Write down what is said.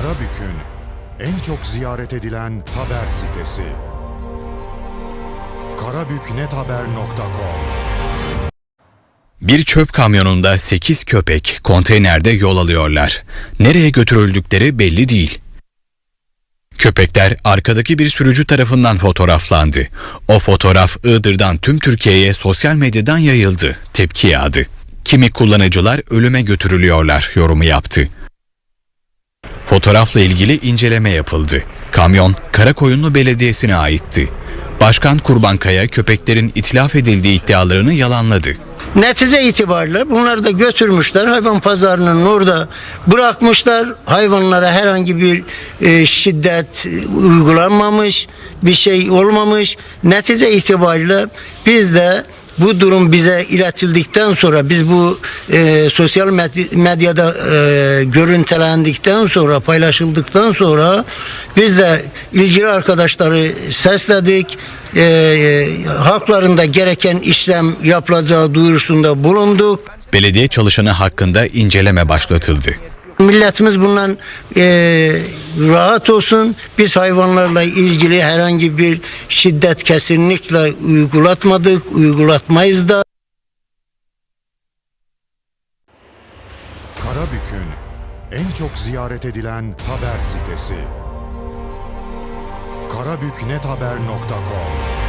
Karabük'ün en çok ziyaret edilen haber sitesi. karabüknethaber.com Bir çöp kamyonunda 8 köpek konteynerde yol alıyorlar. Nereye götürüldükleri belli değil. Köpekler arkadaki bir sürücü tarafından fotoğraflandı. O fotoğraf Iğdır'dan tüm Türkiye'ye sosyal medyadan yayıldı. Tepki yağdı. Kimi kullanıcılar ölüme götürülüyorlar yorumu yaptı. Fotoğrafla ilgili inceleme yapıldı. Kamyon Karakoyunlu Belediyesi'ne aitti. Başkan Kurbankaya köpeklerin itlaf edildiği iddialarını yalanladı. Netice itibariyle bunları da götürmüşler hayvan pazarının orada bırakmışlar. Hayvanlara herhangi bir e, şiddet e, uygulanmamış, bir şey olmamış. Netice itibariyle biz de bu durum bize iletildikten sonra biz bu e, sosyal med- medyada e, görüntülendikten sonra paylaşıldıktan sonra biz de ilgili arkadaşları sesledik. E, e, haklarında gereken işlem yapılacağı duyurusunda bulunduk. Belediye çalışanı hakkında inceleme başlatıldı. Milletimiz bundan e, rahat olsun. Biz hayvanlarla ilgili herhangi bir şiddet kesinlikle uygulatmadık, uygulatmayız da. Karabük'ün en çok ziyaret edilen haber sitesi. karabüknethaber.com